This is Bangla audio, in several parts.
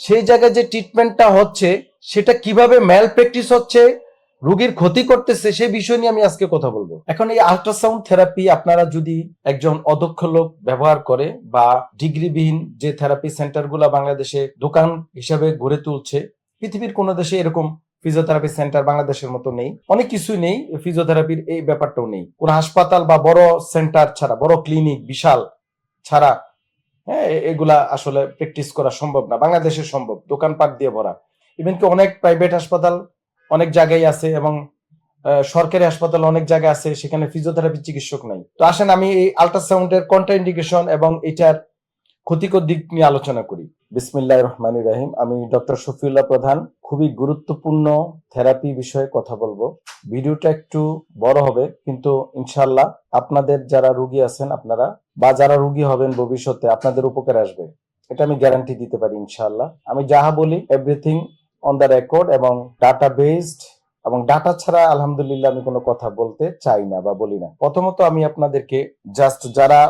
সেই জায়গায় যে ট্রিটমেন্টটা হচ্ছে, সেটা কীভাবে ম্যাল প্র্যাকটিস হচ্ছে, রোগীর ক্ষতি করতেছে, সেই বিষয় নিয়ে আমি আজকে কথা বলব। এখন এই আল্ট্রাসাউন্ড থেরাপি আপনারা যদি একজন অদক্ষ লোক ব্যবহার করে বা ডিগ্রিবিহীন যে থেরাপি সেন্টারগুলো বাংলাদেশে দোকান হিসাবে গড়ে তুলছে, পৃথিবীর কোনো দেশে এরকম ফিজিওথেরাপি সেন্টার বাংলাদেশের মতো নেই। অনেক কিছুই নেই ফিজিওথেরাপির এই ব্যাপারটাও নেই। কোন হাসপাতাল বা বড় সেন্টার ছাড়া, বড় ক্লিনিক বিশাল ছাড়া হ্যাঁ এগুলা আসলে প্র্যাকটিস করা সম্ভব না। বাংলাদেশে সম্ভব, দোকানপাট দিয়ে ভরা। ইভেন কি অনেক প্রাইভেট হাসপাতাল অনেক জায়গায় আছে এবং সরকারি হাসপাতাল অনেক জায়গায় আছে, সেখানে ফিজিওথেরাপি চিকিৎসক নাই। তো আসেন, আমি এই আল্ট্রাসাউন্ডের কন্ট্রাইন্ডিকেশন এবং এটার ক্ষতিকর দিক নিয়ে আলোচনা করি। বিসমিল্লাহ রহমান রাহিম। আমি ডক্টর শফিউল্লাহ প্রধান। খুবই গুরুত্বপূর্ণ থেরাপি বিষয়ে কথা বলব। ভিডিওটা একটু বড় হবে, কিন্তু ইনশাল্লাহ আপনাদের যারা রুগী আছেন আপনারা, বা যারা রুগী হবেন ভবিষ্যতে, আপনাদের উপকারে আসবে। এটা আমি গ্যারান্টি দিতে পারি ইনশাল্লাহ আমি যাহা বলি এভরিথিং অন দ্য রেকর্ড এবং ডাটা বেসড এবং ডাটা ছাড়া আলহামদুলিল্লাহ আমি কোনো কথা বলতে চাই না বা বলি না। প্রথমত আমি আপনাদেরকে জাস্ট যারা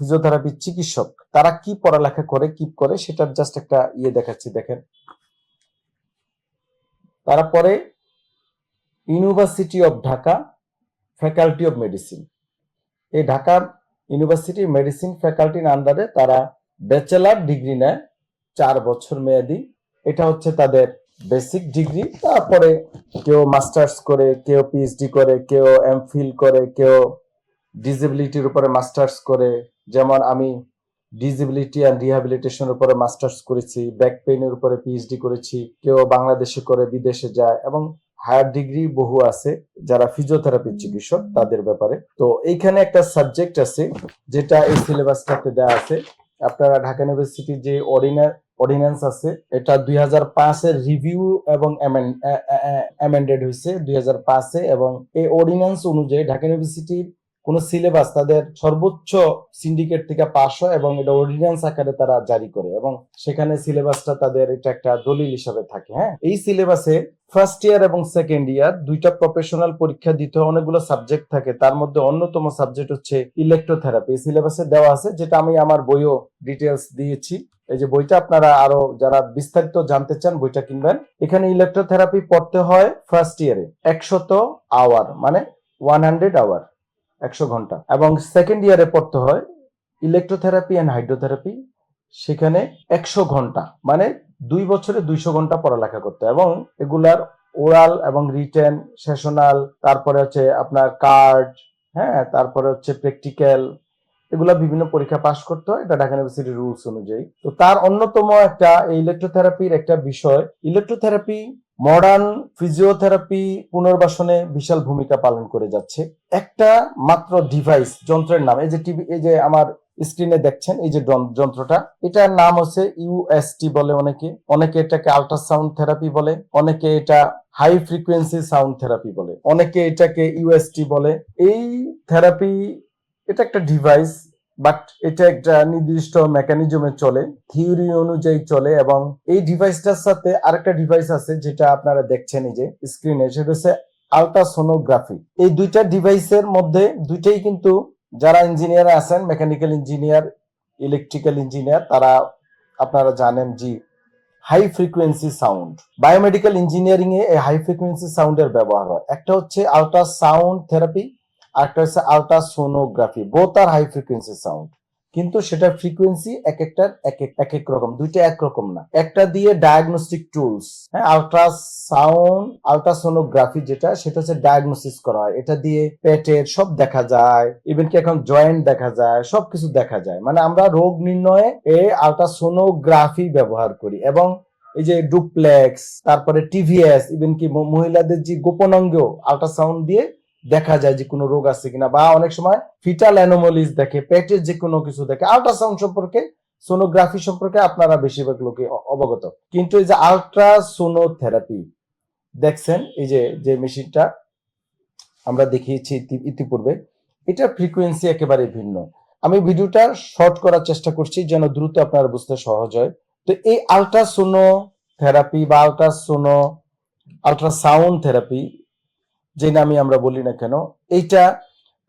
ফিজিওথেরাপি চিকিৎসক, তারা কি পড়ালেখা করে, কি করে, সেটার জাস্ট একটা ইয়ে দেখাচ্ছি, দেখেন। তারপরে university of Dhaka faculty of medicine এই ঢাকা ইউনিভার্সিটি মেডিসিন ফ্যাকাল্টির আন্ডারে তারা ব্যাচেলার ডিগ্রি নেয়, চার বছর মেয়াদি। এটা হচ্ছে তাদের বেসিক ডিগ্রি তারপরে কেউ মাস্টার্স করে, কেউ পিএইচডি করে, কেউ এম ফিল করে, কেউ ডিসেবিলিটির উপরে মাস্টার্স করে যেমন আমি ডিসেবিলিটি অ্যান্ড রিহ্যাবিলিটেশনের উপরে মাস্টার্স করেছি ব্যাক পেইনের উপরে পিএইচডি করেছি কেউ বাংলাদেশে করে বিদেশে যায় এবং হায়ার ডিগ্রি বহু আছে যারা ফিজিওথেরাপির চিকিৎসক তাদের ব্যাপারে। তো এইখানে একটা সাবজেক্ট আছে যেটা এই সিলেবাসটাতে দেওয়া আছে। আপনারা ঢাকা ইউনিভার্সিটির যে অর্ডিনা অর্ডিন্যান্স আছে এটা দুই হাজার পাঁচের রিভিউ এবং অ্যামেন্ডেড হয়েছে দুই হাজার পাঁচে এবং এই অর্ডিন্যান্স অনুযায়ী ঢাকা ইউনিভার্সিটির কোন সিলেবাস তাদের সর্বোচ্চ সিন্ডিকেট থেকে পাশ হয় এবং এটা অর্ডিন্যান্স আকারে তারা জারি করে এবং সেখানে সিলেবাসটা তাদের এটা একটা দলিল হিসাবে থাকে হ্যাঁ? এই সিলেবাসে ফার্স্ট ইয়ার এবং সেকেন্ড ইয়ার দুইটা প্রফেশনাল পরীক্ষা দিতে অনেকগুলো সাবজেক্ট থাকে। তার মধ্যে অন্যতম সাবজেক্ট হচ্ছে ইলেকট্রোথেরাপি এই সিলেবাসে দেওয়া আছে, যেটা আমি আমার বইও ডিটেলস দিয়েছি। এই যে বইটা আপনারা আরও যারা বিস্তারিত জানতে চান, বইটা কিনবেন। এখানে ইলেকট্রোথেরাপি পড়তে হয় ফার্স্ট ইয়ারে একশত আওয়ার মানে ওয়ান হান্ড্রেড আওয়ার একশো ঘণ্টা। এবং সেকেন্ড ইয়ারে পড়তে হয় ইলেকট্রোথেরাপি অ্যান্ড হাইড্রোথেরাপি সেখানে একশো ঘণ্টা মানে দুই বছরে দুইশো ঘণ্টা পড়ালেখা করতে এবং এগুলার ওরাল এবং রিটেন সেশনাল তারপরে হচ্ছে আপনার কার্ড হ্যাঁ তারপরে হচ্ছে প্র্যাকটিক্যাল এগুলা বিভিন্ন পরীক্ষা পাশ করতে হয়। এটা ঢাকা ইউনিভার্সিটির রুলস অনুযায়ী। তো তার অন্যতম একটা ইলেকট্রোথেরাপির একটা বিষয়। ইলেকট্রোথেরাপি মডার্ন ফিজিওথেরাপি পুনর্বাসনে বিশাল ভূমিকা পালন করে যাচ্ছে। একটা মাত্র ডিভাইস যন্ত্রের নাম, এই যে টিভি, এই যে আমার স্ক্রিনে দেখছেন, এই যে যন্ত্রটা, এটার নাম হচ্ছে ইউএসটি বলে অনেকে। অনেকে এটাকে আল্ট্রাসাউন্ড থেরাপি বলে, অনেকে এটা হাই ফ্রিকোয়েন্সি সাউন্ড থেরাপি বলে, অনেকে এটাকে ইউএসটি বলে। এই থেরাপি এটা একটা ডিভাইস বাট এটা একটা নির্দিষ্ট মেকানিজমে চলে থিওরি অনুযায়ী চলে এবং এই ডিভাইসটার সাথে আরেকটা ডিভাইস আছে যেটা আপনারা দেখছেন এই যে স্ক্রিনে সেটা হচ্ছে আলট্রাসোনোগ্রাফি এই দুইটা ডিভাইসের মধ্যে দুইটাই কিন্তু যারা ইঞ্জিনিয়ার আছেন মেকানিক্যাল ইঞ্জিনিয়ার ইলেকট্রিক্যাল ইঞ্জিনিয়ার তারা আপনারা জানেন জি high frequency sound biomedical engineering এ হাই ফ্রিকোয়েন্সি সাউন্ডের ব্যবহার হয়। একটা হচ্ছে আলট্রাসাউন্ড থেরাপি আরেকটা হচ্ছে আলট্রাসোনোগ্রাফি বোথ আর হাই ফ্রিকোয়েন্সি সাউন্ড কিন্তু সেটা ফ্রিকোয়েন্সি এক একটার এক এক এক এক রকম, দুইটা একরকম না। একটা দিয়ে ডায়াগনস্টিক টুলস হ্যাঁ আলট্রাসাউন্ড আলট্রাসোনোগ্রাফি যেটা, সেটা হচ্ছে ডায়াগনোসিস করা হয়। এটা দিয়ে পেটের সব দেখা যায় ইভেন কি এখন জয়েন্ট দেখা যায়, সবকিছু দেখা যায়। মানে আমরা রোগ নির্ণয়ে এই আলট্রাসোনোগ্রাফি ব্যবহার করি। এবং এই যে ডুপ্লেক্স তারপরে টিভিএস ইভেন কি মহিলাদের যে গোপন অঙ্গেও আলট্রাসাউন্ড দিয়ে দেখা যায় যে কোনো রোগ আছে কিনা, বা অনেক সময় ফিটাল অ্যানোমলিস দেখে, পেটের যে কোনো কিছু দেখে আল্ট্রাসাউন্ড সম্পর্কে সোনোগ্রাফি সম্পর্কে আপনারা বেশিরভাগ লোকে অবগত। কিন্তু এই যে আলট্রাসোনোথেরাপি দেখছেন এই যে যে মেশিনটা আমরা দেখিয়েছি ইতিপূর্বে, এটার ফ্রিকোয়েন্সি একেবারে ভিন্ন। আমি ভিডিওটা শর্ট করার চেষ্টা করছি যেন দ্রুত আপনারা বুঝতে সহজ হয়। তো এই আলট্রাসোনো থেরাপি বা আলট্রাসোনো আলট্রাসাউন্ড থেরাপি যে নামই আমরা বলি না কেন, এইটা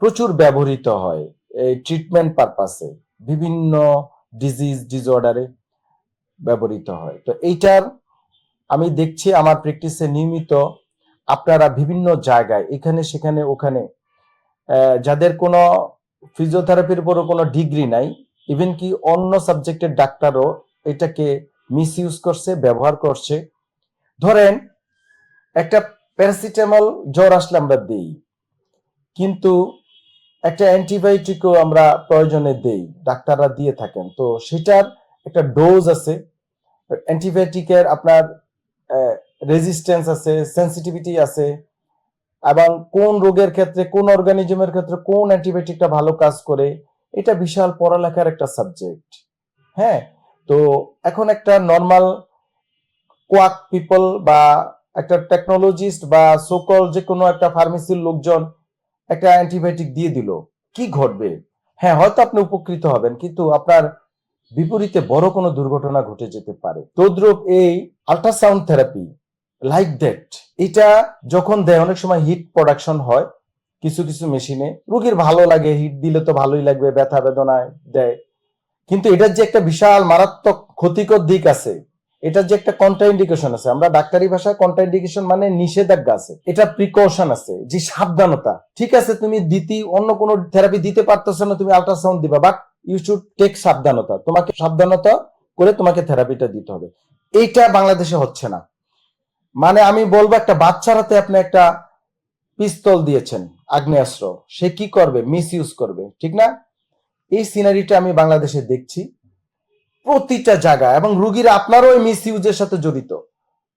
প্রচুর ব্যবহৃত হয় এই ট্রিটমেন্ট পারপাসে বিভিন্ন ডিজিজ ডিসঅর্ডারে ব্যবহৃত হয়। তো এইটার আমি দেখছি আমার প্র্যাকটিসে নিয়মিত আপনারা বিভিন্ন জায়গায়, এখানে, সেখানে, ওখানে যাদের কোনো ফিজিওথেরাপির উপরও কোনো ডিগ্রি নাই ইভেন কি অন্য সাবজেক্টের ডাক্তারও এটাকে মিস ইউজ করছে, ব্যবহার করছে। ধরেন একটা প্যারাসিটামল জ্বর আসলে আমরা দিই, কিন্তু একটা অ্যান্টিবায়োটিকও আমরা প্রয়োজনে দেই, ডাক্তাররা দিয়ে থাকেন। তো সেটার একটা ডোজ আছে, অ্যান্টিবায়োটিকের আপনার রেজিস্ট্যান্স আছে সেন্সিটিভিটি আছে, এবং কোন রোগের ক্ষেত্রে, কোন অর্গানিজমের ক্ষেত্রে কোন অ্যান্টিবায়োটিকটা ভালো কাজ করে, এটা বিশাল পড়ালেখার একটা সাবজেক্ট হ্যাঁ তো এখন একটা নর্মাল কোয়াক পিপল বা একটা টেকনোলজিস্ট বা সোকল যে কোনো একটা ফার্মেসির লোকজন একটা অ্যান্টিবায়োটিক দিয়ে দিল। কি ঘটবে? হ্যাঁ হয়তো আপনি উপকৃত হবেন, কিন্তু আপনার বিপরীতে বড় কোনো দুর্ঘটনা ঘটে যেতে পারে। তদ্রুপ এই আল্ট্রাসাউন্ড থেরাপি লাইক দ্যাট এটা যখন দেয়, অনেক সময় হিট প্রোডাকশন হয় কিছু কিছু মেশিনে রুগীর ভালো লাগে হিট দিলে তো ভালোই লাগবে, ব্যথা বেদনায় দেয়। কিন্তু এটার যে একটা বিশাল মারাত্মক ক্ষতিকর দিক আছে এটার যে একটা কন্ট্রাইন্ডিকেশন আছে, আমরা ডাক্তারি ভাষায় কন্ট্রাইন্ডিকেশন মানে নিষেধাজ্ঞা আছে, এটা প্রিকশন আছে, যে সাবধানতা। ঠিক আছে, তুমি দিতি, অন্য কোনো থেরাপি দিতে পারতেছো না, তুমি আল্ট্রাসাউন্ড দিবা বাট ইউ শুড টেক সাবধানতা। তোমাকে সাবধানতা করে তোমাকে থেরাপিটা দিতে হবে। এইটা বাংলাদেশে হচ্ছে না। মানে আমি বলব, একটা বাচ্চার হাতে আপনি একটা পিস্তল দিয়েছেন, আগ্নেয়াস্ত্র, সে কি করবে? মিস ইউজ করবে, ঠিক না? এই সিনারিটা আমি বাংলাদেশে দেখছি। প্রতিটা জায়গা এবং রুগীরা আপনারও এই মিস ইউজের সাথে জড়িত।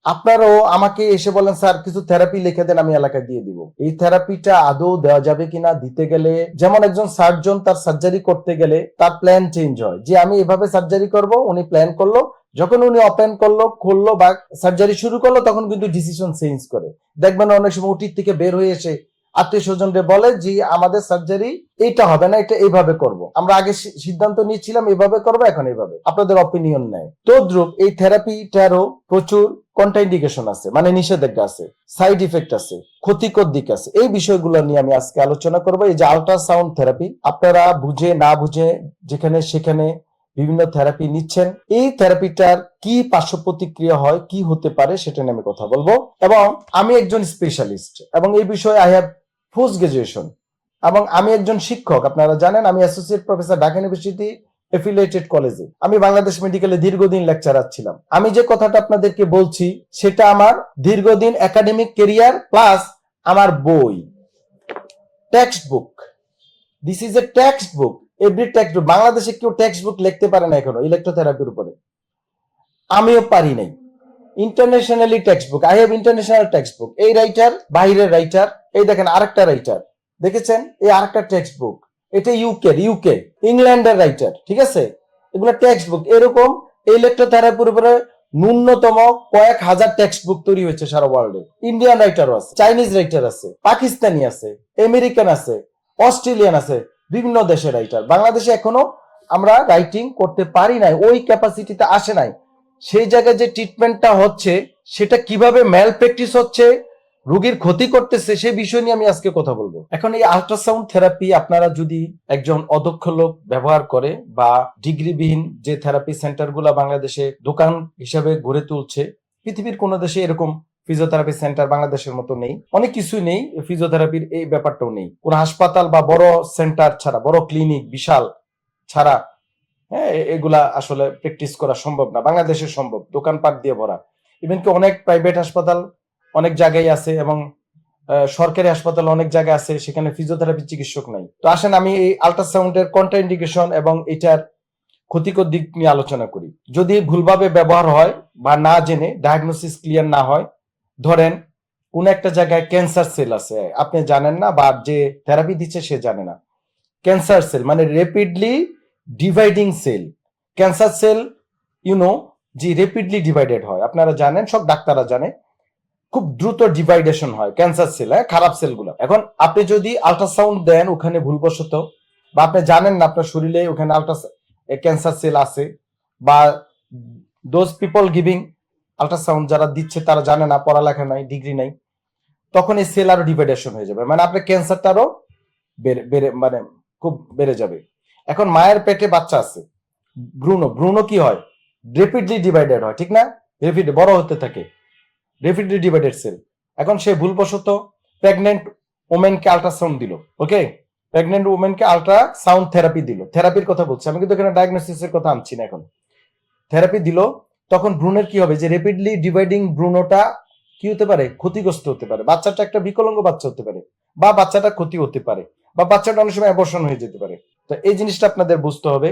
আপনারও আমাকে এসে বলেন, স্যার, কিছু থেরাপি লিখে দেন, আমি এলাকায় দিয়ে দিব। এই থেরাপিটা আদৌ দেওয়া যাবে কিনা, দিতে গেলে, যেমন একজন সার্জন তার সার্জারি করতে গেলে তার প্ল্যান চেঞ্জ হয়। যে আমি এভাবে সার্জারি করব, উনি প্ল্যান করল, যখন উনি ওপেন করল, খুললো বা সার্জারি শুরু করল, তখন কিন্তু ডিসিশন চেঞ্জ করে। দেখবেন অনেক সময় উটির থেকে বের হয়ে এসে আত্মীয় স্বজনদের বলে যে, আমাদের সার্জারি এইটা হবে না, এটা এইভাবে করব। আমরা আগে সিদ্ধান্ত নিয়েছিলাম এইভাবে করব, এখন এইভাবে আপনাদের অপিনিয়ন নেয় তদ্রুপ এই থেরাপিটারও প্রচুর কন্ট্রাইন্ডিকেশন আছে মানে নিষেধাজ্ঞা আছে সাইড ইফেক্ট আছে, ক্ষতিকর দিক আছে। এই বিষয়গুলো নিয়ে আমি আজকে আলোচনা করব। এই যে আল্ট্রাসাউন্ড থেরাপি আপনারা বুঝে, না বুঝে, যেখানে সেখানে বিভিন্ন থেরাপি নিচ্ছেন, এই থেরাপিটার কি পার্শ্ব প্রতিক্রিয়া হয়, কি হতে পারে, সেটা নিয়ে আমি কথা বলব। এবং আমি একজন স্পেশালিস্ট এবং এই বিষয়ে আই হ্যাভ পোস্ট গ্রাজুয়েশন। এবং আমি একজন শিক্ষক, আপনারা জানেন, আমি associate professor Dhaka university affiliated কলেজে আমি বাংলাদেশ মেডিকেলে দীর্ঘদিন লেকচারার ছিলাম। আমি যে কথাটা আপনাদেরকে বলছি, সেটা আমার দীর্ঘদিন একাডেমিক কেরিয়ার প্লাস আমার বই। Text book this is a text book every text book বাংলাদেশে কেউ টেক্সট বুক লিখতে পারে না এখনও ইলেকট্রোথেরাপির উপরে। আমিও পারি নাই। Internationally text book I have international text book এই রাইটার বাইরের রাইটার এই দেখেন আরেকটা রাইটার দেখেছেন? এই আরেকটা টেক্সট বুক এটা ইউকে ইউকে ইংল্যান্ডের রাইটার ঠিক আছে? এগুলো টেক্সট বুক এরকম ইলেকট্রোথেরাপির উপরে ন্যূনতম কয়েক হাজার টেক্সট বুক তৈরি হয়েছে সারা ওয়ার্ল্ডে ইন্ডিয়ান রাইটার আছে চাইনিজ রাইটার আছে, পাকিস্তানি আছে আমেরিকান আছে অস্ট্রেলিয়ান আছে, বিভিন্ন দেশের রাইটার বাংলাদেশে এখনও আমরা রাইটিং করতে পারি নাই, ওই ক্যাপাসিটিতে আসে নাই। সেই জায়গায় যে ট্রিটমেন্টটা হচ্ছে, সেটা কীভাবে ম্যাল প্র্যাকটিস হচ্ছে রোগীর ক্ষতি করতেছে সেই বিষয় নিয়ে আমি আজকে কথা বলব। এখন এই আল্ট্রাসাউন্ড থেরাপি আপনারা যদি একজন অদক্ষ লোক ব্যবহার করে বা ডিগ্রিবিহীন যে থেরাপি সেন্টারগুলো বাংলাদেশে দোকান হিসাবে গড়ে তুলছে, পৃথিবীর কোনো দেশে এরকম ফিজিওথেরাপি সেন্টার বাংলাদেশের মতো নেই। অনেক কিছুই নেই ফিজিওথেরাপির এই ব্যাপারটাও নেই। কোন হাসপাতাল বা বড় সেন্টার ছাড়া, বড় ক্লিনিক বিশাল ছাড়া হ্যাঁ এগুলা আসলে প্র্যাকটিস করা সম্ভব না। বাংলাদেশে সম্ভব, দোকানপাট দিয়ে ভরা। ইভেন কি অনেক প্রাইভেট হাসপাতাল অনেক জায়গায় আছে এবং সরকারি হাসপাতাল অনেক জায়গায় আছে, সেখানে ফিজিওথেরাপি চিকিৎসক নাই। তো আসেন আমি এই আল্ট্রাসাউন্ডের কন্ট্রাইন্ডিকেশন এবং এটার ক্ষতিকর দিক নিয়ে আলোচনা করি। যদি ভুলভাবে ব্যবহার হয় বা না জেনে ডায়াগনোসিস ক্লিয়ার না হয়, ধরেন কোন একটা জায়গায় ক্যান্সার সেল আছে, আপনি জানেন না বা যে থেরাপি দিচ্ছে সে জানে না। ক্যান্সার সেল মানে rapidly dividing cell cancer cell you know যে রেপিডলি ডিভাইডেড হয়। আপনারা জানেন, সব ডাক্তাররা জানে। খুব দ্রুত ডিভাইডেশন হয়, ক্যান্সার সেল হ্যাঁ খারাপ সেলগুলো। এখন আপনি যদি আল্ট্রাসাউন্ড দেন, ওখানে ভুলবশত, বা আপনি জানেন না আপনার শরীরে ওখানে আল্ট্রা ক্যান্সার সেল আছে, বা দোজ পিপল গিভিং আল্ট্রাসাউন্ড যারা দিচ্ছে, তারা জানে না, পড়ালেখা নাই ডিগ্রি নাই, তখন এই সেল আরও ডিভাইডেশন হয়ে যাবে। মানে আপনার ক্যান্সারটা আরও বেড়ে বেড়ে মানে খুব বেড়ে যাবে। এখন মায়ের পেটে বাচ্চা আছে ভ্রূণ ভ্রূণ কি হয়? রেপিডলি ডিভাইডেড হয়, ঠিক না? রেপিড বড় হতে থাকে। রেপিডলি ডিভাইডেড সেল এখন সে ভুলবশত প্রেগনেন্ট ওমেনকে আল্ট্রাসাউন্ড দিল ওকে প্রেগনেন্ট ওমেনকে আল্ট্রা সাউন্ড থেরাপি দিল। থেরাপির কথা বলছি, আমি কিন্তু এখানে ডায়াগনোসিসের কথা আনছি না এখন। থেরাপি দিল, তখন ভ্রূণের কি হবে? যে রেপিডলি ডিভাইডিং ভ্রূণটা কি হতে পারে? ক্ষতিগ্রস্ত হতে পারে। বাচ্চাটা একটা বিকলাঙ্গ বাচ্চা হতে পারে, বা বাচ্চাটা ক্ষতি হতে পারে, বা বাচ্চাটা অনেক সময় অ্যাবর্শন হয়ে যেতে পারে। তো এই জিনিসটা আপনাদের বুঝতে হবে।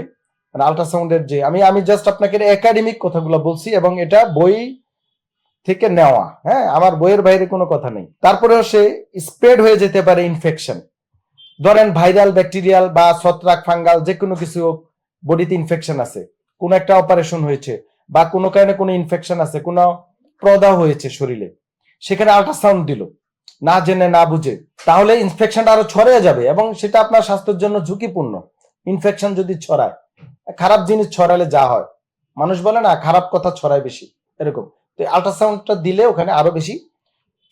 মানে আল্ট্রাসাউন্ডের যে আমি আমি জাস্ট আপনাকে একাডেমিক কথাগুলো বলছি এবং এটা বই থেকে নেওয়া হ্যাঁ? আমার বইয়ের বাইরে কোনো কথা নেই। তারপরেও সে স্প্রেড হয়ে যেতে পারে ইনফেকশন ধরেন ভাইরাল ব্যাকটেরিয়াল বা ছত্রাক, ফাঙ্গাল যে কোনো কিছু বডিতে ইনফেকশন আছে। কোনো একটা অপারেশন হয়েছে বা কোনো কারণে কোনো ইনফেকশন আছে, কোনো প্রদাহ হয়েছে শরীরে। সেখানে আল্ট্রাসাউন্ড দিল। না জেনে, না বুঝে। তাহলে ইনফেকশনটা আরও ছড়িয়ে যাবে এবং সেটা আপনার স্বাস্থ্যের জন্য ঝুঁকিপূর্ণ। ইনফেকশন যদি ছড়ায়, খারাপ জিনিস ছড়ালে যা হয়। মানুষ বলে না, খারাপ কথা ছড়ায় বেশি। এরকম। তো আল্ট্রাসাউন্ডটা দিলে ওখানে আরও বেশি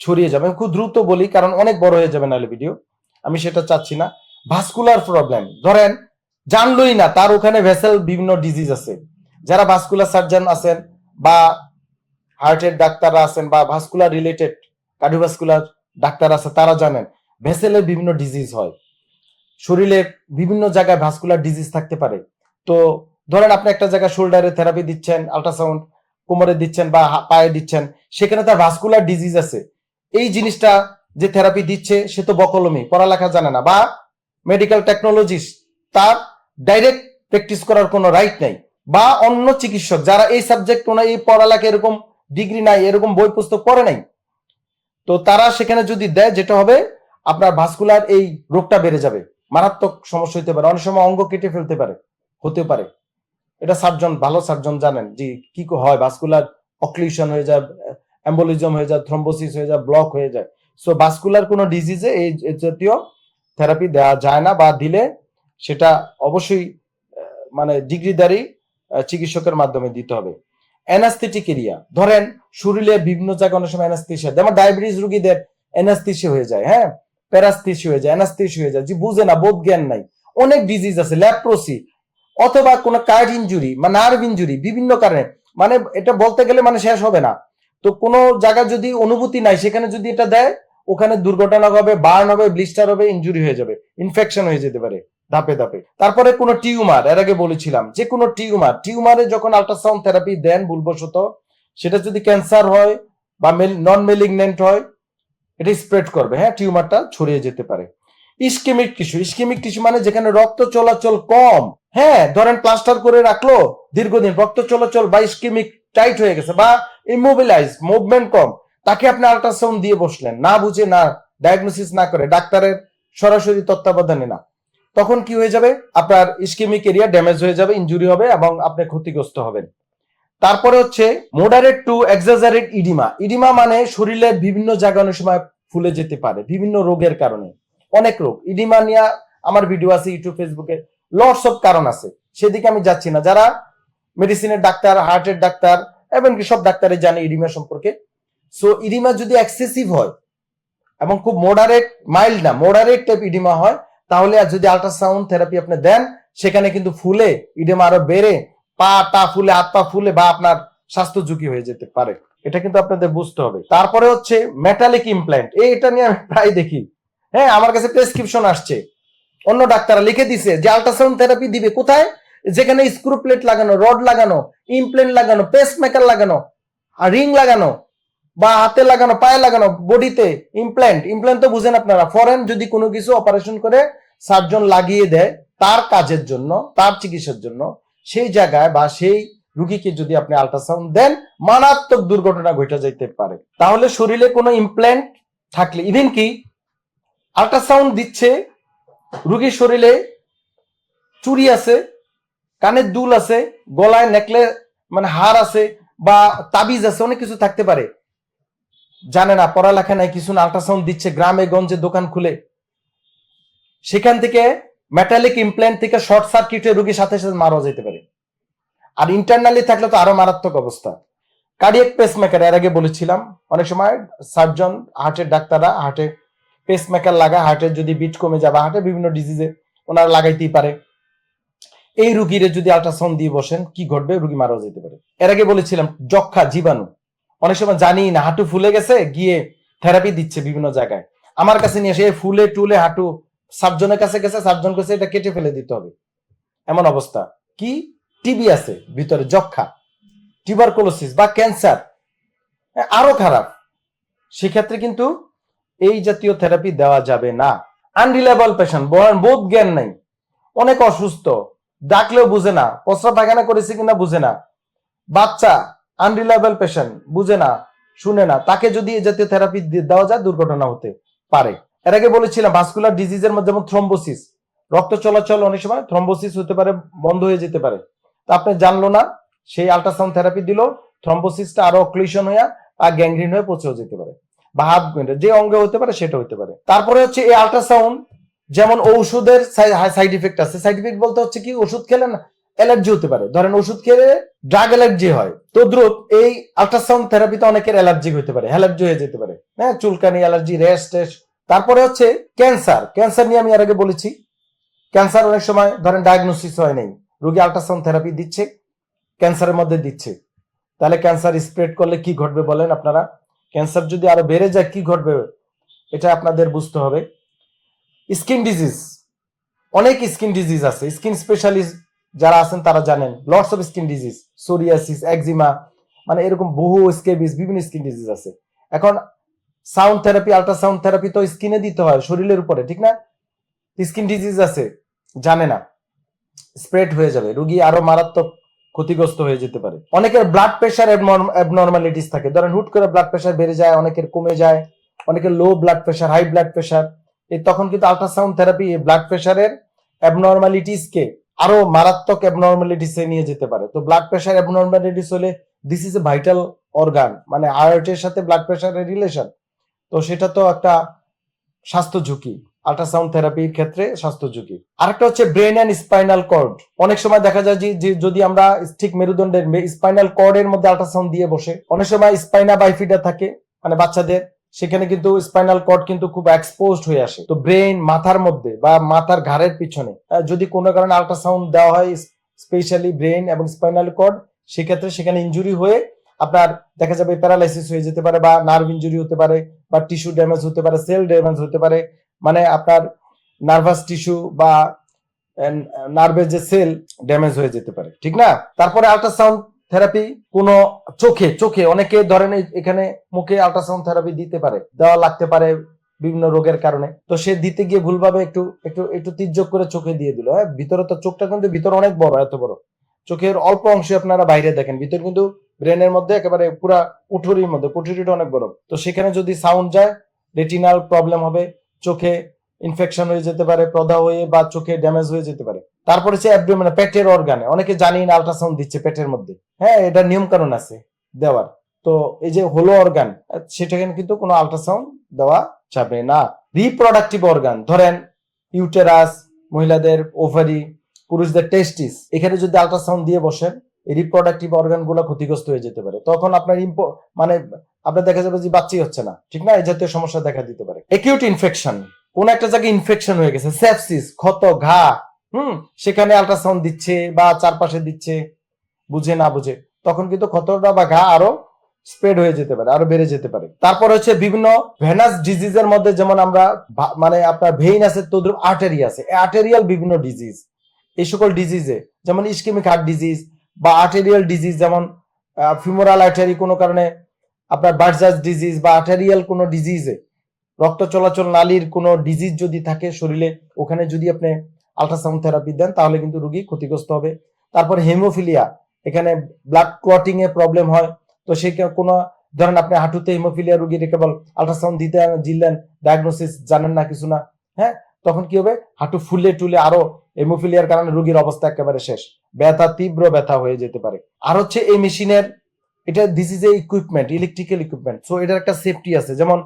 ছড়িয়ে যাবে। খুব দ্রুত বলি, কারণ অনেক বড় হয়ে যাবে নাহলে ভিডিও আমি সেটা চাচ্ছি না। ভাস্কুলার প্রবলেম ধরেন, জানলই না, তার ওখানে ভেসেল বিভিন্ন ডিজিজ আছে। যারা ভাস্কুলার সার্জন আছেন বা হার্টের ডাক্তাররা আছেন বা ভাস্কুলার রিলেটেড কার্ডিওভাস্কুলার ডাক্তার আছে, তারা জানেন ভেসেলের বিভিন্ন ডিজিজ হয়। শরীরে বিভিন্ন জায়গায় ভাস্কুলার ডিজিজ থাকতে পারে। তো ধরেন, আপনি একটা জায়গায় শোল্ডারে থেরাপি দিচ্ছেন আল্ট্রাসাউন্ড কোমরে দিচ্ছেন বা পায়ে দিচ্ছেন, সেখানে তার ভাস্কুলার ডিজিজ আছে। এই জিনিসটা যে থেরাপি দিচ্ছে, সে তো বকলমি পড়ালেখা জানে না। বা মেডিকেল টেকনোলজিস্ট তার ডাইরেক্ট প্র্যাকটিস করার কোনো রাইট নাই। বা অন্য চিকিৎসক, যারা এই সাবজেক্ট কোনো এই পড়ালেখা এরকম ডিগ্রি নাই, এরকম বই পুস্তক পড়ে নাই, তো তারা সেখানে যদি দেয়, যেটা হবে আপনার ভাস্কুলার এই রোগটা বেড়ে যাবে। মারাত্মক সমস্যা হতে পারে, অনেক সময় অঙ্গ কেটে ফেলতে পারে হতে পারে। এটা সার্জন, ভালো সার্জন জানেন যে কি হয় ভাস্কুলার অক্লিউশন হয়ে যায় অ্যাম্বোলিজম হয়ে যায় থ্রম্বোসিস হয়ে যায় ব্লক হয়ে যায়। সো ভাস্কুলার কোনো ডিজিজে এই জাতীয় থেরাপি দেওয়া যায় না বা দিলে সেটা অবশ্যই মানে ডিগ্রিদারি চিকিৎসকের মাধ্যমে দিতে হবে। অ্যানাস্থেটিক এরিয়া, ধরেন শরীরে বিভিন্ন জায়গায় অনেক সময় অ্যানাস্থেশিয়া, যেমন ডায়াবেটিস রোগীদের অ্যানাস্থেশিয়া হয়ে যায় হ্যাঁ? প্যারাস্থেসি হয়ে যায়, অ্যানাস্থেশিয়া হয়ে যায়, যে বুঝে না, বোধ জ্ঞান নাই। অনেক ডিজিজ আছে, ল্যাপ্রোসি অথবা কোনো কার্ড ইঞ্জুরি বা নার্ভ ইঞ্জুরি বিভিন্ন কারণে মানে এটা বলতে গেলে মানে শেষ হবে না। তো কোনো জায়গা যদি অনুভূতি নাই, সেখানে যদি এটা দেয়, ওখানে দুর্ঘটনা হবে বার্ন হবে ব্লিস্টার হবে ইঞ্জুরি হয়ে যাবে ইনফেকশন হয়ে যেতে পারে, ধাপে ধাপে। তারপরে কোনো টিউমার এর আগে বলেছিলাম, যে কোনো টিউমার টিউমারে যখন আল্ট্রাসাউন্ড থেরাপি দেন ভুলবশত, সেটা যদি ক্যান্সার হয় বা নন মেলিগনেন্ট হয়, এটা স্প্রেড করবে হ্যাঁ টিউমারটা ছড়িয়ে যেতে পারে। ইস্কেমিক টিস্যু ইস্কেমিক টিস্যু মানে যেখানে রক্ত চলাচল কম হ্যাঁ ধরেন প্লাস্টার করে রাখল, দীর্ঘদিন রক্ত চলাচল বা ইস্কেমিক টাইট হয়ে গেছে বা ইমোবিলাইজ মুভমেন্ট কম, তাকে আপনি আল্ট্রাসাউন্ড দিয়ে বসলেন, না বুঝে, না ডায়াগনোসিস না করে, ডাক্তারের সরাসরি তত্ত্বাবধানে না। তখন কি হয়ে যাবে? আপনার ইস্কেমিক এরিয়া ড্যামেজ হয়ে যাবে ইনজুরি হবে এবং আপনি ক্ষতিগ্রস্ত হবেন। তারপরে হচ্ছে moderate to exaggerate edema edema মানে শরীরের বিভিন্ন জায়গা অনেক সময় ফুলে যেতে পারে, বিভিন্ন রোগের কারণে। অনেক রোগ। ইডিমা নিয়ে আমার ভিডিও আছে ইউটিউব ফেসবুকে লটস অফ কারণ আছে। সেদিকে আমি যাচ্ছি না। যারা মেডিসিনের ডাক্তার হার্টের ডাক্তার, এমনকি সব ডাক্তারে জানে ইডিমা সম্পর্কে। সো ইডিমা যদি এক্সেসিভ হয় এবং খুব মোডারেট মাইল্ড না মোডারেট টাইপ ইডিমা হয়, তাহলে আর যদি আল্ট্রাসাউন্ড থেরাপি আপনি দেন, সেখানে কিন্তু ফুলে ইডিমা আরও বেড়ে, পা টা ফুলে, হাত পা ফুলে বা আপনার স্বাস্থ্য ঝুঁকি হয়ে যেতে পারে। এটা কিন্তু আপনাদের বুঝতে হবে। তারপরে হচ্ছে মেটালিক ইমপ্ল্যান্ট এটা নিয়ে আমি প্রায় দেখি। হ্যাঁ আমার কাছে প্রেসক্রিপশন আসছে। অন্য ডাক্তাররা লিখে দিছে যে আল্ট্রাসাউন্ড থেরাপি দিবে কোথায়? যেখানে স্ক্রু প্লেট লাগানো রড লাগানো ইমপ্লেন্ট লাগানো পেস মেকার লাগানো, আর রিং লাগানো, বা হাতে লাগানো, পায়ে লাগানো বডিতে ইমপ্ল্যান্ট ইমপ্ল্যান্ট তো বুঝেন আপনারা ফরেন যদি কোনো কিছু অপারেশন করে সার্জন লাগিয়ে দেয় তার কাজের জন্য, তার চিকিৎসার জন্য, সেই জায়গায় বা সেই রুগীকে যদি আপনি আল্ট্রাসাউন্ড দেন, মারাত্মক দুর্ঘটনা ঘটে যাইতে পারে। তাহলে শরীরে কোনো ইমপ্ল্যান্ট থাকলে ইভেন কি আল্ট্রাসাউন্ড দিচ্ছে রুগীর শরীরে চুড়ি আছে কানের দুল আছে, গলায় নেকলে মানে হার আছে বা তাবিজ আছে, অনেক কিছু থাকতে পারে। জানে না, পড়ালেখা নাই, কিছু না আল্ট্রাসাউন্ড দিচ্ছে, গ্রামে গঞ্জে দোকান খুলে। সেখান থেকে মেটালিক ইমপ্ল্যান্ট থেকে শর্ট সার্কিট হয়ে রোগীর সাথে সাথে মারা যেতে পারে। আর ইন্টারনালি থাকলে তো আরও মারাত্মক অবস্থা। কার্ডিয়াক পেসমেকার এর আগে বলেছিলাম, অনেক সময় সার্জন হার্টের ডাক্তাররা হার্টে পেসমেকার লাগা হার্টের যদি বিট কমে যাবে হার্টে বিভিন্ন ডিজিজে ওনারা লাগাইতেই পারে। এই রুগীরে যদি আল্ট্রাসাউন্ড দিয়ে বসেন, কি ঘটবে? রুগী মারাও যেতে পারে। এর আগে বলেছিলাম যক্ষা জীবাণু। অনেক সময় জানি না, হাঁটু ফুলে গেছে, গিয়ে থেরাপি দিচ্ছে বিভিন্ন জায়গায়। আমার কাছে নিয়ে এসে ফুলে টুলে হাঁটু সার্জনের কাছে গেছে সার্জন কাছে এটা কেটে ফেলে দিতে হবে। এমন অবস্থা। কি? টিবি আছে, ভিতরে যক্ষা টিউবারকুলোসিস বা ক্যান্সার আরও খারাপ। সেক্ষেত্রে কিন্তু এই জাতীয় থেরাপি দেওয়া যাবে না। আনরিলেবল পেশেন্ট বোধ জ্ঞান নাই। অনেক অসুস্থ, ডাকলেও বুঝে না প্রস্রাব পায়খানা করেছে কিনা বুঝে না। বাচ্চা আনরিলেবল পেশেন্ট বুঝে না, শুনে না। তাকে যদি এই জাতীয় থেরাপি দেওয়া যায়, দুর্ঘটনা হতে পারে। এর আগে বলেছিলাম ভাস্কুলার ডিজিজের মধ্যে যেমন থ্রম্বোসিস রক্ত চলাচল অনেক সময় থ্রম্বোসিস হতে পারে, বন্ধ হয়ে যেতে পারে। তা আপনি জানলো না, সেই আল্ট্রাসাউন্ড থেরাপি দিল থ্রম্বোসিসটা আরও অক্লিশন হয়ে আর গ্যাংগ্রিন হয়ে পচেও যেতে পারে। বা যে অঙ্গে হতে পারে সেটা হতে পারে। তারপরে হচ্ছে এই আল্ট্রাসাউন্ড যেমন ঔষধের সাইড ইফেক্ট আছে। সাইড ইফেক্ট বলতে হচ্ছে কি, ওষুধ খেলে না অ্যালার্জি হতে পারে। ধরেন ওষুধ খেলে ড্রাগ অ্যালার্জি হয়। তদ্রুপ এই আল্ট্রাসাউন্ড থেরাপিতে অনেকের অ্যালার্জি হতে পারে অ্যালার্জি হয়ে যেতে পারে। হ্যাঁ চুলকানি অ্যালার্জি রেস্ট টেস্ট তারপরে হচ্ছে ক্যান্সার ক্যান্সার নিয়ে আমি এর আগে বলেছি। ক্যান্সার অনেক সময় ধরেন ডায়াগনোসিস হয় নাই। রোগী আল্ট্রাসাউন্ড থেরাপি দিচ্ছে ক্যান্সারের মধ্যে দিচ্ছে। তাহলে ক্যান্সার স্প্রেড করলে কি ঘটবে বলেন আপনারা? ক্যান্সার যদি আরও বেড়ে যায়, কি ঘটবে? এটা আপনাদের বুঝতে হবে। স্কিন ডিজিজ, অনেক স্কিন ডিজিজ আছে। স্কিন স্পেশালিস্ট যারা আছেন, তারা জানেন, lots of skin disease, psoriasis, eczema মানে এরকম বহু স্কেবিস, বিভিন্ন স্কিন ডিজিজ আছে। এখন সাউন্ড থেরাপি, আল্ট্রাসাউন্ড থেরাপি তো স্কিনে দিতে হয়, শরীরের উপরে, ঠিক না? স্কিন ডিজিজ আছে, জানে না, স্প্রেড হয়ে যাবে। রুগী আরও মারাত্মক ক্ষতিগ্রস্ত হয়ে যেতে পারে। অনেকের ব্লাড প্রেশার অ্যাবনর্মালিটিস থাকে। ধরেন হুট করে ব্লাড প্রেশার বেড়ে যায়, অনেকের কমে যায়, অনেকের low blood pressure high blood pressure এই তখন কিন্তু আল্ট্রাসাউন্ড থেরাপি এই ব্লাড প্রেশারের অ্যাবনর্মালিটিস কে আরও মারাত্মক অ্যাবনর্মালিটিস নিয়ে যেতে পারে। তো ব্লাড প্রেশার অ্যাবনর্মালিটিস হলে this is a vital organ মানে হার্টের সাথে ব্লাড প্রেশারের রিলেশন তো সেটা তো একটা স্বাস্থ্য ঝুঁকি। আল্ট্রাসাউন্ড থেরাপির ক্ষেত্রে স্বাস্থ্য ঝুঁকি। আরেকটা হচ্ছে ব্রেন অ্যান্ড স্পাইনাল কর্ড অনেক সময় দেখা যায় যে যদি আমরা ঠিক মেরুদণ্ডের স্পাইনাল কর্ডের মধ্যে আল্ট্রাসাউন্ড দিয়ে বসে, অনেক সময় স্পাইনা বাইফিডা থাকে মানে বাচ্চাদের, সেখানে কিন্তু স্পাইনাল কর্ড কিন্তু খুব এক্সপোজড হয়ে আসে। তো ব্রেন মাথার মধ্যে বা মাথার ঘাড়ের পিছনে যদি কোনো কারণে আল্ট্রাসাউন্ড দেওয়া হয় স্পেশালি ব্রেন এবং স্পাইনাল কর্ড সেক্ষেত্রে সেখানে ইনজুরি হয়ে আপনার দেখা যাবে প্যারালাইসিস হয়ে যেতে পারে বা নার্ভ ইনজুরি হতে পারে বা টিস্যু ড্যামেজ হতে পারে সেল ড্যামেজ হতে পারে মানে আপনার নার্ভাস টিস্যু বা নার্ভের যে সেল ড্যামেজ হয়ে যেতে পারে, ঠিক না? তারপরে আল্ট্রাসাউন্ড থেরাপি কোন চোখে চোখে অনেকে ধরেন এখানে মুখে আল্ট্রাসাউন্ড থেরাপি দিতে পারে, দেওয়া লাগতে পারে বিভিন্ন রোগের কারণে। তো সে দিতে গিয়ে ভুলভাবে একটু একটু একটু তির্যক করে চোখে দিয়ে দিল হ্যাঁ? ভিতরে তো চোখটা কিন্তু ভিতরে অনেক বড়, এত বড়। চোখের অল্প অংশে আপনারা বাইরে দেখেন, ভিতর কিন্তু ব্রেনের মধ্যে একেবারে পুরা কুঠুরির মধ্যে, কুঠুরিটা অনেক বড়। তো সেখানে যদি সাউন্ড যায় রেটিনাল প্রবলেম হবে চোখে ইনফেকশন হয়ে যেতে পারে প্রদা হয়ে বা চোখে ড্যামেজ হয়ে যেতে পারে। তারপরে হচ্ছে অ্যাবডোমেন পেটের অর্গানে অনেকে জানি না আল্ট্রাসাউন্ড দিচ্ছে পেটের মধ্যে। হ্যাঁ এটা নিয়ম কানুন আছে দেওয়ার। তো এই যে হলো অর্গান সেটাকে কিন্তু কোনো আল্ট্রাসাউন্ড দেওয়া যাবে না। রিপ্রোডাক্টিভ অর্গান ধরেন ইউটেরাস মহিলাদের ওভারি পুরুষদের টেস্টিস এখানে যদি আল্ট্রাসাউন্ড দিয়ে বসেন, এই রিপ্রোডাক্টিভ অর্গানগুলো ক্ষতিগ্রস্ত হয়ে যেতে পারে। তখন আপনার মানে আপনার দেখা যাবে যে বাচ্চাই হচ্ছে না, ঠিক না? এই জাতীয় সমস্যা দেখা দিতে পারে। একিউট ইনফেকশন কোন একটা জায়গায় ইনফেকশন হয়ে গেছে সেপসিস ক্ষত, ঘা, হুম? সেখানে আল্ট্রাসাউন্ড দিচ্ছে বা চারপাশে দিচ্ছে, বুঝে না বুঝে, তখন কিন্তু ক্ষতটা বা ঘা আরও স্প্রেড হয়ে যেতে পারে, আরও বেড়ে যেতে পারে। তারপর হচ্ছে বিভিন্ন ভেনাস ডিজিজের মধ্যে যেমন আমরা মানে আপনার ভেইন আছে, তদ্রুপ আর্টারি আছে আর্টেরিয়াল বিভিন্ন ডিজিজ এই সকল ডিজিজে যেমন ইস্কেমিক হার্ট ডিজিজ বা আর্টেরিয়াল ডিজিজ যেমন ফিমোরাল আর্টারি কোনো কারণে আপনার বার্জাস ডিজিজ বা আর্টারিয়াল কোনো ডিজিজে রক্ত চলাচল নালীর কোনো ডিজিজ যদি থাকে শরীরে, ওখানে যদি আপনি আলট্রাসাউন্ড থেরাপি দেন, তাহলে কিন্তু রুগী ক্ষতিগ্রস্ত হবে। তারপর হেমোফিলিয়া এখানে ব্লাড ক্লটিং এ প্রবলেম হয়। তো সে কোনো, ধরেন আপনি হাঁটুতে হেমোফিলিয়া রোগীর কেবল আল্ট্রাসাউন্ড দিতে জিললেন ডায়াগনোসিস জানেন না কিছু না হ্যাঁ? তখন কি হবে? হাঁটু ফুলে টুলে আরও হেমোফিলিয়ার কারণে রুগীর অবস্থা একেবারে শেষ। ব্যথা, তীব্র ব্যথা হয়ে যেতে পারে। আর হচ্ছে এই মেশিনের এটা this is a equipment electrical equipment so এটার একটা সেফটি আছে। যেমন,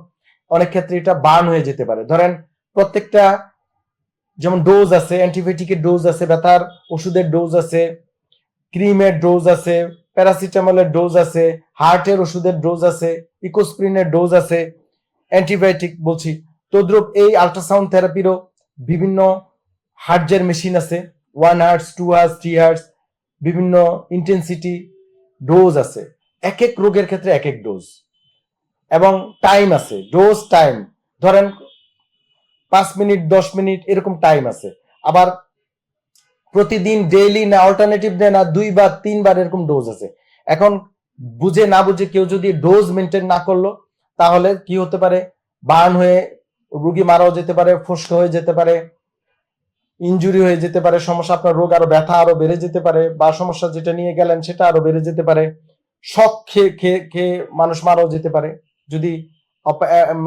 অনেক ক্ষেত্রে এটা বার্ন হয়ে যেতে পারে। ধরেন, প্রত্যেকটা যেমন ডোজ আছে অ্যান্টিবায়োটিকের ডোজ আছে, ব্যথার ওষুধের ডোজ আছে ক্রিমের ডোজ আছে প্যারাসিটামলের ডোজ আছে হার্টের ওষুধের ডোজ আছে ইকোস্প্রিনের ডোজ আছে অ্যান্টিবায়োটিক বলছি। তদ্রুপ এই আল্ট্রাসাউন্ড থেরাপিরও বিভিন্ন হার্টজের মেশিন আছে। One hertz two hertz three hertz বিভিন্ন ইন্টেন্সিটি ডোজ আছে। এক এক রোগের ক্ষেত্রে এক এক ডোজ এবং টাইম আছে ডোজ টাইম ধরেন পাঁচ মিনিট, দশ মিনিট এরকম টাইম আছে। আবার প্রতিদিন ডেইলি না অল্টারনেটিভ দেয় না, দুইবার, তিনবার এরকম ডোজ আছে। এখন বুঝে না বুঝে কেউ যদি ডোজ মেনটেন না করল, তাহলে কি হতে পারে? বার্ন হয়ে রুগী মারাও যেতে পারে, ফসকা হয়ে যেতে পারে ইনজুরি হয়ে যেতে পারে, সমস্যা, আপনার রোগ আরও ব্যথা আরও বেড়ে যেতে পারে, বা সমস্যা যেটা নিয়ে গেলেন সেটা আরও বেড়ে যেতে পারে। শখ খেয়ে খেয়ে খেয়ে মানুষ মারাও যেতে পারে। যদি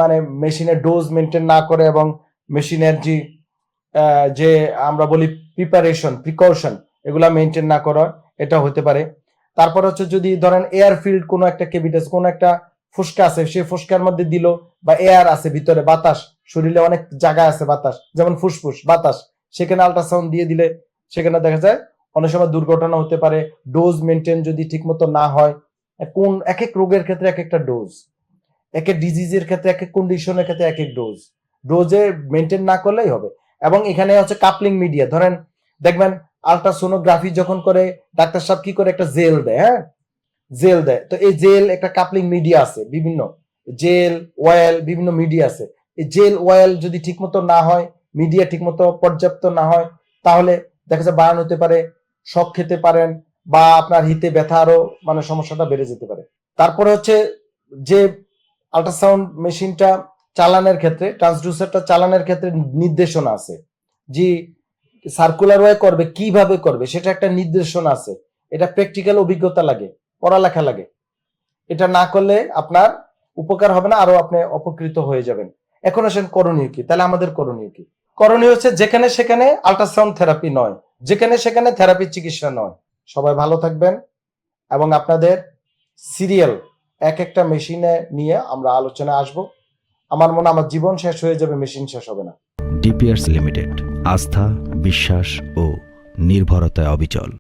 মানে মেশিনের ডোজ মেনটেন না করে এবং মেশিনের যে যে আমরা বলি প্রিপারেশন, প্রিকশন, এগুলা মেনটেন না করা এটা হতে পারে। তারপর হচ্ছে যদি ধরেন এয়ারফিল্ড কোনো একটা কেভিটাস কোনো একটা ফুসকা আছে সেই ফুসকার মধ্যে দিল বা এয়ার আছে ভিতরে, বাতাস, শরীরে অনেক জায়গা আছে বাতাস, যেমন ফুসফুস, বাতাস, সেখানে আল্ট্রাসাউন্ড দিয়ে দিলে সেখানে দেখা যায় অনেক সময় দুর্ঘটনা হতে পারে, ডোজ মেনটেন যদি ঠিকমতো না হয় কোন এক এক রোগের ক্ষেত্রে এক একটা ডোজ এক এক ডিজিজের ক্ষেত্রে এক এক কন্ডিশনের ক্ষেত্রে এক এক ডোজ ডোজে মেনটেন না করলেই হবে। এবং এখানে হচ্ছে কাপলিং মিডিয়া ধরেন, দেখবেন আলট্রাসোনোগ্রাফি যখন করে, ডাক্তার সাহেব কি করে একটা জেল দেয় হ্যাঁ? জেল দেয়। তো এই জেল একটা কাপলিং মিডিয়া আছে, বিভিন্ন। জেল ওয়েল বিভিন্ন মিডিয়া আছে। এই জেল ওয়েল যদি ঠিকমতো না হয় মিডিয়া ঠিকমতো পর্যাপ্ত না হয়, তাহলে দেখা যায় বায়ান হতে পারে শখ খেতে পারেন বা আপনার হিতে ব্যথা আরও মানে সমস্যাটা বেড়ে যেতে পারে। তারপরে হচ্ছে যে আল্ট্রাসাউন্ড মেশিনটা চালানোর ক্ষেত্রে ট্রান্সডিউসারটা চালানোর ক্ষেত্রে নির্দেশনা আছে। যে সার্কুলার ওয়ে করবে, কীভাবে করবে, সেটা একটা নির্দেশনা আছে। এটা প্র্যাকটিক্যাল অভিজ্ঞতা লাগে, পড়ালেখা লাগে। এটা না করলে আপনার উপকার হবে না, আরও আপনি অপকৃত হয়ে যাবেন। এখন আসেন করণীয় কি? তাহলে আমাদের করণীয় কি? করণীয় হচ্ছে যেখানে সেখানে আল্ট্রাসাউন্ড থেরাপি নয়, যেখানে সেখানে থেরাপি চিকিৎসা নয়। সবাই ভালো থাকবেন। এবং আপনাদের সিরিয়াল এক একটা মেশিনে নিয়ে আমরা আলোচনায় আসব। আমার মনে আমার জীবন শেষ হয়ে যাবে, মেশিন শেষ হবে না। ডিপিআরস লিমিটেড, আস্থা, বিশ্বাস ও নির্ভরতায় অবিচল।